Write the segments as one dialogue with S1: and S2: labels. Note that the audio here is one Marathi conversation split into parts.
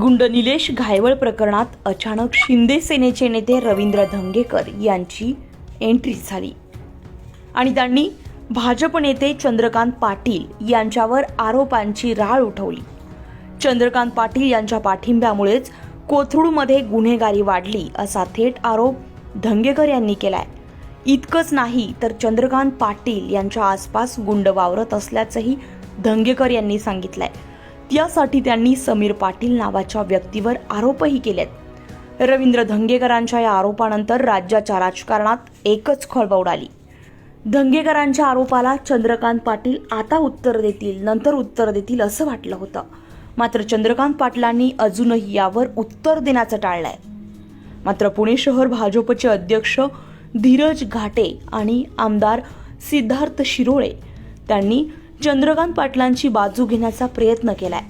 S1: गुंड निलेश घायवळ प्रकरणात अचानक शिंदे सेनेचे नेते रवींद्र धंगेकर यांची एंट्री झाली. आणि त्यांनी भाजप नेते चंद्रकांत पाटील यांच्यावर आरोपांची राळ उठवली. चंद्रकांत पाटील यांच्या पाठिंब्यामुळेच कोथरूडमध्ये गुन्हेगारी वाढली असा थेट आरोप धंगेकर यांनी केलाय. इतकंच नाही तर चंद्रकांत पाटील यांच्या आसपास गुंड वावरत असल्याचंही धंगेकर यांनी सांगितलंय. त्यासाठी त्यांनी समीर पाटील नावाच्या व्यक्तीवर आरोपही केलेत. रवींद्र धंगेकरांच्या या आरोपानंतर राज्याच्या राजकारणात एकच खळबळ उडाली. धंगेकरांच्या आरोपाला चंद्रकांत पाटील आता उत्तर देतील नंतर उत्तर देतील असं वाटलं होतं. मात्र चंद्रकांत पाटलांनी अजूनही यावर उत्तर देण्याचं टाळलंय. मात्र पुणे शहर भाजपचे अध्यक्ष धीरज घाटे आणि आमदार सिद्धार्थ शिरोळे त्यांनी चंद्रकांत पाटलांची बाजू घेण्याचा प्रयत्न केलाय.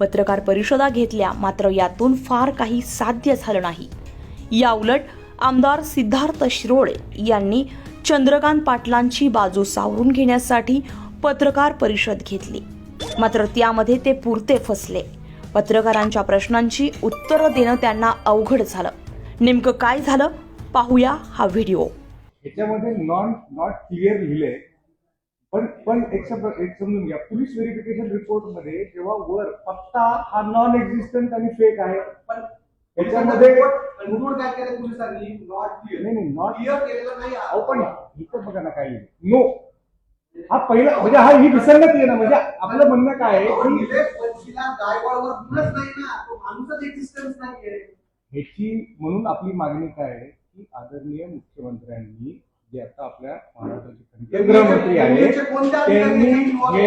S1: पत्रकार परिषदा घेतल्या मात्र यातून फार काही साध्य झालं नाही. याउलट आमदार सिद्धार्थ शिरोळे यांनी चंद्रकांत पाटलांची बाजू सावरून घेण्यासाठी पत्रकार परिषद घेतली. मात्र त्यामध्ये ते पुरते फसले. पत्रकारांच्या प्रश्नांची उत्तरं देणं त्यांना अवघड झालं. नेमकं काय झालं? पाहूया हा व्हिडिओ.
S2: याच्यामध्ये नॉन नॉट क्लिअर लिहिले पण पण एक एक समजून घ्या. पोलीस व्हेरिफिकेशन रिपोर्टमध्ये जेव्हा वर पत्ता हा नॉन एक्झिस्टंट आणि फेक आहे
S3: पण
S2: याच्यामध्ये
S3: नोट काय केलं पोलिसांनी? नॉट क्लिअर
S2: नाही नाही नॉट
S3: क्लिअर केलेलं नाही
S2: अहो पण इथं बघा ना काय नो हा पहिला म्हणजे हा ही विसंगती आहे ना म्हणजे आपलं म्हणणं काय आहे की
S3: नाही ना. तो माणूसच एक्झिस्टन्स नाहीये.
S2: ह्याची म्हणून आपली मागणी काय आहे की आदरणीय मुख्यमंत्र्यांनी जे आता आपल्या महाराष्ट्राचे त्यांनी
S3: involved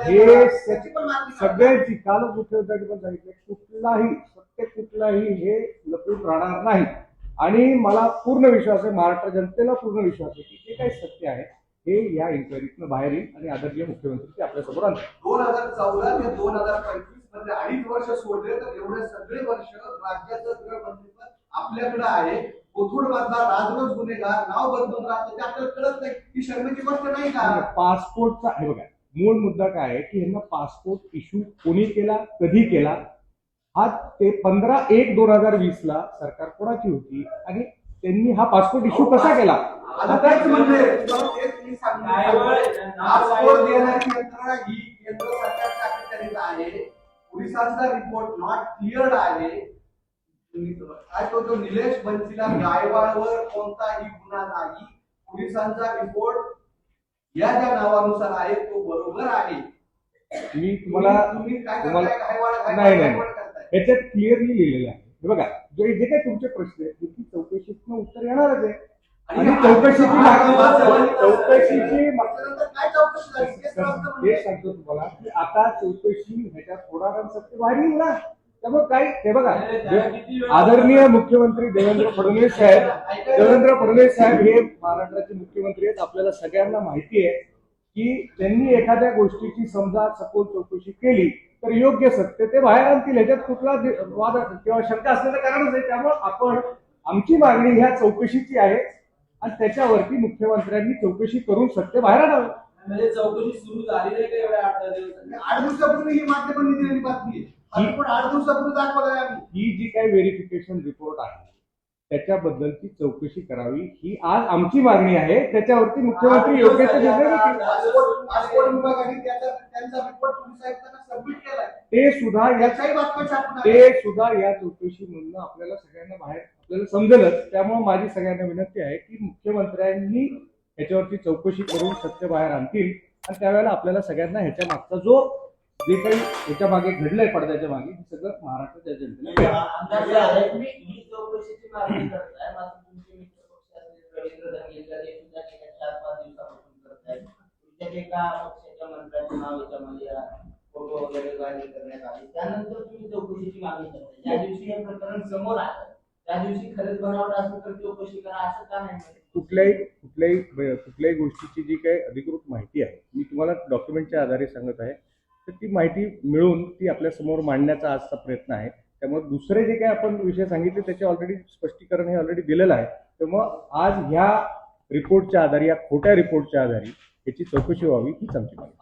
S3: आहे
S2: हे. सगळ्यांची कालच मुख्यमंत्र्यांनी पण सांगितलं कुठलाही सत्य कुठलाही हे लपून राहणार नाही. आणि मला पूर्ण विश्वास आहे महाराष्ट्र जनतेला पूर्ण विश्वास आहे की जे काही सत्य आहे हे या इन्क्वायरीतनं बाहेर येईल आणि आदरणीय मुख्यमंत्री ते आपल्यासमोर आणतील.
S3: दोन हजार चौदा ते दोन हजार पंचवीसमध्ये अडीच वर्ष सोडले तर एवढे सगळे वर्ष राज्याचं गृहमंत्रीपद आपल्याकडे आहे. कोथरूड मधला राजरोज गुन्हेगार नाव बदलून राहतं ते आपल्याला कळत नाही. ही शर्मेची गोष्ट नाही का?
S2: पासपोर्टचा हे बघा मूळ मुद्दा काय आहे की यांना पासपोर्ट इश्यू कोणी केला कधी केला? हा ते पंधरा एक दोन हजार वीस ला सरकार कोणाची होती? आणि त्यांनी हा पासपोर्ट इश्यू कसा केला?
S3: आता तेच म्हणले. तुम्हाला तेच मी सांगणार पासपोर्ट यंत्रणा ही केंद्र सरकारच्या अखत्यारीत आहे. पोलिसांचा रिपोर्ट नॉट क्लिअर्ड आहे. काय तो जो निलेश बन्सीला गायवाडवर कोणताही गुन्हा नाही. पोलिसांचा रिपोर्ट या ज्या नावानुसार आहे तो बरोबर आहे.
S2: मी तुम्हाला
S3: तुम्ही काय
S2: तुम्हाला
S3: करताय? गायवाड
S2: नाही नाही. याच्यात क्लिअरली लिहिलेलं आहे. हे बघा जे जे काही तुमचे प्रश्न आहेत त्याची चौकशीतनं उत्तर येणारच आहे. आणि चौकशीची चौकशीची हे
S3: म्हणजे.
S2: सांगतो तुम्हाला की आता चौकशी ह्याच्यात होणार सत्य येईल ना. त्यामुळे काय हे बघा आदरणीय मुख्यमंत्री देवेंद्र फडणवीस साहेब देवेंद्र फडणवीस साहेब हे महाराष्ट्राचे मुख्यमंत्री आहेत. आपल्याला सगळ्यांना माहिती आहे की त्यांनी एखाद्या गोष्टीची समजा सखोल चौकशी केली तर योग्य सत्य ते बाहेर आणतील. ह्याच्यात कुठला वाद किंवा शंका असण्याचं कारणच नाही. त्यामुळे आपण आमची मागणी ह्या चौकशीची आहे आणि त्याच्यावरती मुख्यमंत्र्यांनी चौकशी करून सत्य बाहेर आणावं.
S4: म्हणजे चौकशी सुरू झाली नाही का एवढ्या आठ
S3: दिवसापूर्वी ही माध्यमांनी दिलेली बातमी आहे. पण आठ दिवसापूर्वी दाखवलंय आम्ही.
S2: ही जी काही व्हेरिफिकेशन रिपोर्ट आहे त्याच्याबद्दलची चौकशी करावी ही आज आमची मागणी आहे त्याच्यावरती मुख्यमंत्री योग्य ते सुद्धा या ते. सुद्धा या चौकशीमधनं आपल्याला सगळ्यांना बाहेर आपल्याला समजेलच त्यामुळे माझी सगळ्यांना विनंती आहे की मुख्यमंत्र्यांनी ह्याच्यावरती चौकशी करून सत्य बाहेर आणतील आणि त्यावेळेला आपल्याला सगळ्यांना ह्याच्या मागचा जो जे काही ह्याच्या मागे घडलंय पडद्याच्या मागे हे सगळं महाराष्ट्राच्या जनतेला
S4: ही हे त्यानंतर तुम्ही चौकशीची मागणी करताय ज्या दिवशी हे प्रकरण समोर आलं त्या दिवशी खरंच बनावट असेल तर चौकशी करा असं का नाही?
S2: कुठल्याही कुठल्याही कुठल्याही गोष्टीची जी काही अधिकृत माहिती आहे मी तुम्हाला डॉक्युमेंटच्या आधारे सांगत आहे. तर ती माहिती मिळून ती आपल्यासमोर मांडण्याचा आजचा प्रयत्न आहे. त्यामुळे दुसरे जे काही आपण विषय सांगितले त्याचे ऑलरेडी स्पष्टीकरण हे ऑलरेडी दिलेलं आहे. त्यामुळं आज ह्या रिपोर्टच्या आधारे या खोट्या रिपोर्टच्या आधारे याची चौकशी व्हावी हीच आमची मागणी.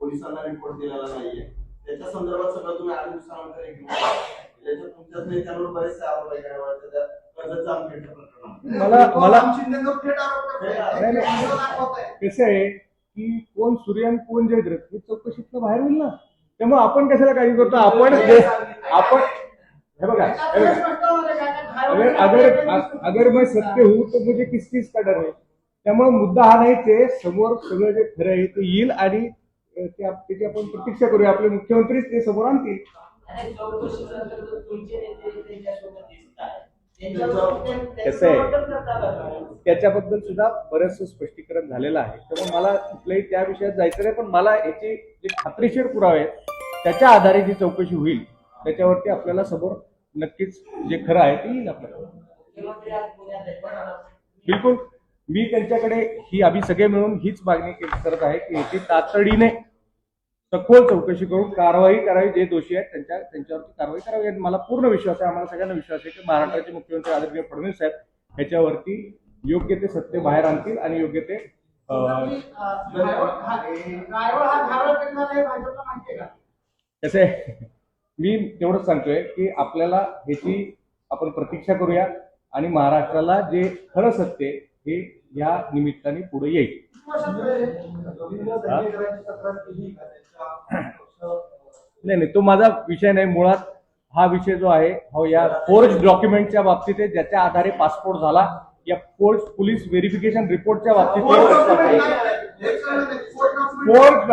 S3: पोलिसांना रिपोर्ट दिलेला नाहीये. त्याच्या संदर्भात सगळं तुम्ही आठ दिवसानंतर ignore करताय. त्याच्यात तुमच्याच नेत्यांवर बरेचसे आरोप आहे काय
S2: मला- मला-.
S3: व्हिडिओ दाखवताय.
S2: कसं आहे की कोण सूर्य आणि कोण जयद्रथ हे चौकशीतनं बाहेर होईल ना. त्यामुळे आपण कशाला काळजी करतो? आपण आपण हे बघा हे अगर अगर अगर मैं सत्य हूं तो मुझे किस चीज का डर है? त्यामुळे मुद्दा हा नाही ते समोर सगळं जे खरं आहे ते येईल आणि त्याची आपण प्रतीक्षा करूया. आपले मुख्यमंत्रीच ते समोर आणतील.
S4: आहे
S2: कसं? त्याच्याबद्दल सुद्धा बरंचसं स्पष्टीकरण झालेलं आहे. त्यामुळे मला कुठल्याही त्या विषयात जायचं नाही पण मला याचे जे खात्रीशीर पुरावे आहेत त्याच्या आधारे जी चौकशी होईल त्याच्यावरती आपल्याला समोर नक्कीच जे खरं आहे ते येईल आपल्याला. बिलकुल. मी त्यांच्याकडे ही आम्ही सगळे मिळून हीच मागणी करत आहे की याची तातडीने सखोल चौकशी करून कारवाई करावी जे दोषी आहेत त्यांच्या त्यांच्यावरती कारवाई करावी. आणि मला पूर्ण विश्वास आहे आम्हाला सगळ्यांना विश्वास आहे की महाराष्ट्राचे मुख्यमंत्री आदरणीय फडणवीस साहेब ह्याच्यावरती योग्य ते सत्य बाहेर आणतील आणि योग्य ते कसं मी तेवढंच सांगतोय की आपल्याला ह्याची आपण प्रतीक्षा करूया आणि महाराष्ट्राला जे खरं सत्य हे या निमित्ताने पुढे येईल. नाही नाही तो माझा विषय नाही. मुळात हा विषय जो आहे हो या फोर्ज डॉक्युमेंटच्या बाबतीत आहे ज्याच्या आधारे पासपोर्ट झाला. या फोर्ज पोलीस व्हेरिफिकेशन रिपोर्टच्या बाबतीत फोर्ज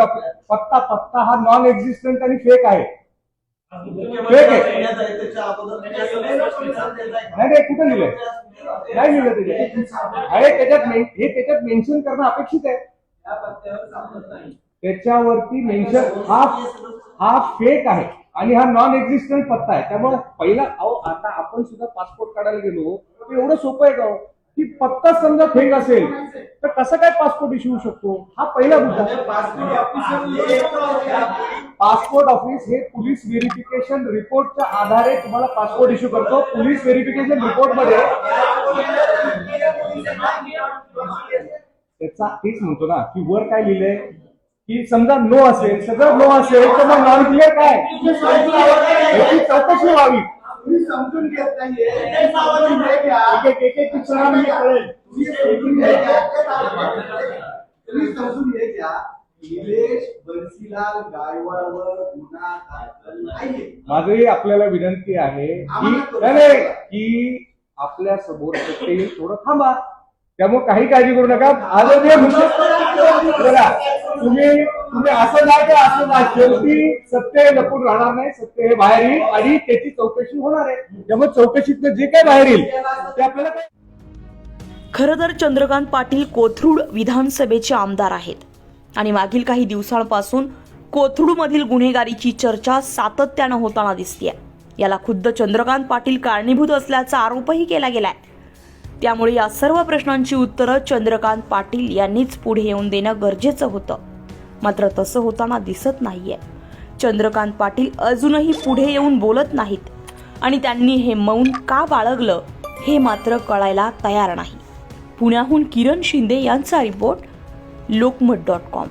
S2: पत्ता पत्ता हा नॉन एक्झिस्टंट आणि फेक आहे. फेक नाही नाही कुठं लिहिलंय? नाही लिहिलं त्याच्यात. अरे त्याच्यात हे त्याच्यात मेन्शन करणं अपेक्षित आहे. त्याच्यावरती मेन्शन हा हा फेक आहे आणि हा नॉन एक्झिस्टंट पत्ता आहे. त्यामुळे पहिला अहो आता आपण सुद्धा पासपोर्ट काढायला गेलो तर एवढं सोपं आहे का? की पत्ता समजा फेक असेल तर कसं काय पासपोर्ट इश्यू होऊ शकतो? हा पहिला मुद्दा. पासपोर्ट ऑफिस हे पोलीस व्हेरिफिकेशन रिपोर्टच्या आधारे तुम्हाला पासपोर्ट इश्यू करतो. पोलीस व्हेरिफिकेशन रिपोर्टमध्ये त्याचा तेच म्हणतो ना की वर काय लिहिलंय? की समजा नो असेल सगळं नो असेल तर मग नॉन क्लिअर काय? याची चौकशी व्हावी.
S3: तुम्ही समजून घेत नाहीये. समजून घ्या.
S2: एक एक एक एक क्षणा कळेल
S3: तुम्ही समजून घ्या. तुम्ही समजून घ्या निलेश बन्सीलाल गायवावर गुन्हा दाखल नाहीये.
S2: माझी आपल्याला विनंती आहे की आपल्यासमोर थोडं थांबा. त्यामुळे काही काळजी करू नका. आज बघा तुम्ही तुम्ही असं जा का असं जा शेवटी सत्य हे लपून राहणार नाही. सत्य हे बाहेर येईल आणि त्याची चौकशी होणार आहे. त्यामुळे चौकशीतलं जे काय बाहेर येईल ते आपल्याला काय
S1: खरं तर चंद्रकांत पाटील कोथरूड विधानसभेचे आमदार आहेत. आणि मागील काही दिवसांपासून कोथरूडमधील गुन्हेगारीची चर्चा सातत्यानं होताना दिसते याला खुद्द चंद्रकांत पाटील कारणीभूत असल्याचा आरोपही केला गेलाय. त्यामुळे या सर्व प्रश्नांची उत्तरं चंद्रकांत पाटील यांनीच पुढे येऊन देणं गरजेचं होतं. मात्र तसं होताना दिसत नाहीये. चंद्रकांत पाटील अजूनही पुढे येऊन बोलत नाहीत. आणि त्यांनी हे मौन का बाळगलं हे मात्र कळायला तयार नाही. पुण्याहून किरण शिंदे यांचा रिपोर्ट लोकमत डॉट कॉम.